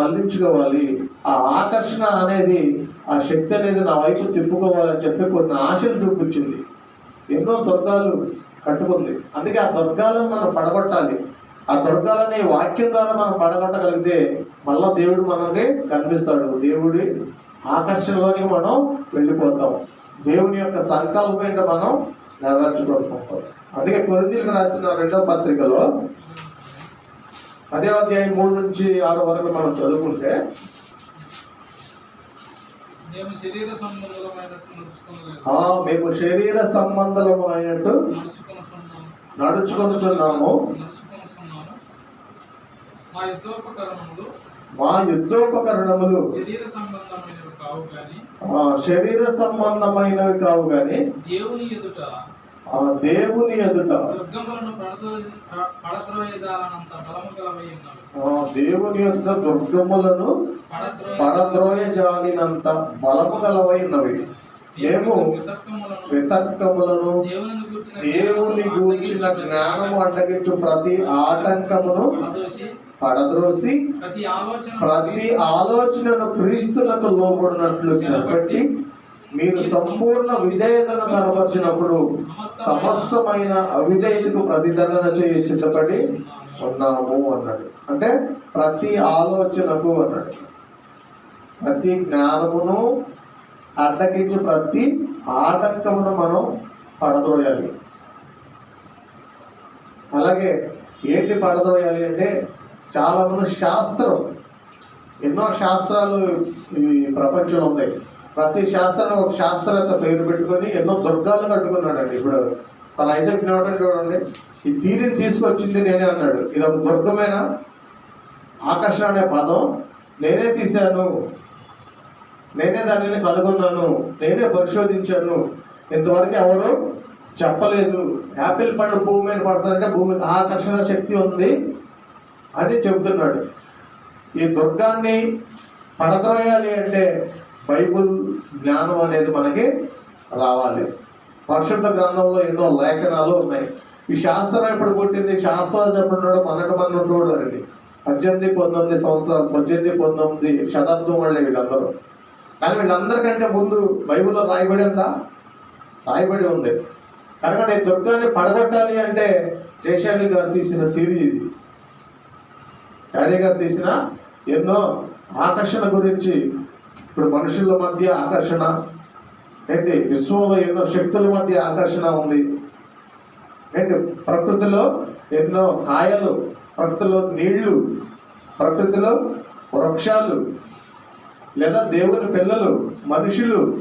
మళ్ళించుకోవాలి ఆ ఆకర్షణ అనేది ఆ శక్తి అనేది నా వైపు తిప్పుకోవాలని చెప్పి కొన్ని ఆశలు చూపించింది. ఎన్నో దుర్గాలు కట్టుకుంది. అందుకే ఆ దుర్గాలను మనం పడగొట్టాలి. ఆ దుర్గాలని వాక్యం ద్వారా మనం పడగొట్టగలిగితే మళ్ళా దేవుడు మనల్ని కనిపిస్తాడు. దేవుడి ఆకర్షణలోకి మనం వెళ్ళిపోతాం. దేవుని యొక్క సంకల్పం ఏంటో మనం నెరవేర్చుకోకపోతాం అందుకే కొరిందీలకు రాసిన రెండో పత్రికలో అదే అధ్యాయం మూడు నుంచి ఆరు వరకు మనం చదువుకుంటే మేము శరీర సంబంధమైనట్టు నడుచుకుంటున్నాము. మా యుద్ధోపకరణములు మా యుద్ధోపకరణములు శరీర సంబంధమైనవి కావు కానీ శరీర సంబంధమైనవి కావు కానీ దేవుని ఎదుట ఆ దేవుని ఎదుట. దేవుని యొక్క దుర్గములను పరద్రోయ జాలినంత బలము గలవైనవి మేము వితర్కములను దేవుని గూర్చిన జ్ఞానము అడ్డగించు ప్రతి ఆటంకమును పడద్రోసి ప్రతి ఆలోచన ప్రతి ఆలోచనను క్రీస్తులకు లోబడినట్లు చెప్పట్టి మీరు సంపూర్ణ విధేయతను కనపరిచినప్పుడు సమస్తమైన అవిధేయతకు ప్రతిదండన చేయి సిద్ధపడి ఉన్నాము అన్నాడు. అంటే ప్రతి ఆలోచనకు అన్నాడు. ప్రతి జ్ఞానమును అడ్డగించి ప్రతి ఆటంకమును మనం పడదోయాలి. అలాగే ఏంటి పడదోయాలి అంటే చాలా మంది శాస్త్రం ఎన్నో శాస్త్రాలు ఈ ప్రపంచంలో ఉన్నాయి. ప్రతి శాస్త్రం ఒక శాస్త్రవేత్త పేరు పెట్టుకొని ఎన్నో దుర్గాలు కట్టుకున్నాడండి. ఇప్పుడు చాలా ఐజక్ న్యూటన్ చూడండి. ఈ తీరిని తీసుకొచ్చింది నేనే అన్నాడు. ఇది ఒక దుర్గమైన? ఆకర్షణ అనే పదం. నేనే తీశాను. నేనే దానిని కనుగొన్నాను. నేనే పరిశోధించాను. ఇంతవరకు ఎవరు చెప్పలేదు. యాపిల్ పండు భూమి మీద పడుతుందంటే భూమి ఆకర్షణ శక్తి ఉంది అని చెబుతున్నాడు. ఈ దుర్గాన్ని పడద్రోయాలి అంటే బైబుల్ జ్ఞానం అనేది మనకి రావాలి. పరిశుద్ధ గ్రంథంలో ఎన్నో లేఖనాలు ఉన్నాయి. ఈ శాస్త్రం ఎప్పుడు పుట్టింది? శాస్త్రాలు చెప్పినాడు మనకు మన అండి పద్దెనిమిది పంతొమ్మిది సంవత్సరాలు పద్దెనిమిది పంతొమ్మిది శతాబ్దం వాళ్ళే వీళ్ళందరూ. కానీ వీళ్ళందరికంటే ముందు బైబిల్లో రాయబడి ఉందా రాయబడి ఉంది. కనుక ఈ దుర్గాన్ని పడగొట్టాలి అంటే దేశాన్ని గారు తీసిన సిరి ఇది. యాడే గారు తీసిన ఎన్నో ఆకర్షణ గురించి ఇప్పుడు మనుషుల మధ్య ఆకర్షణ. ఏంటి? విశ్వంలో ఎన్నో శక్తుల మధ్య ఆకర్షణ ఉంది. ఏంటి? ప్రకృతిలో ఎన్నో కాయలు ప్రకృతిలో నీళ్ళు ప్రకృతిలో వృక్షాలు లేదా దేవుని పిల్లలు మనుషులు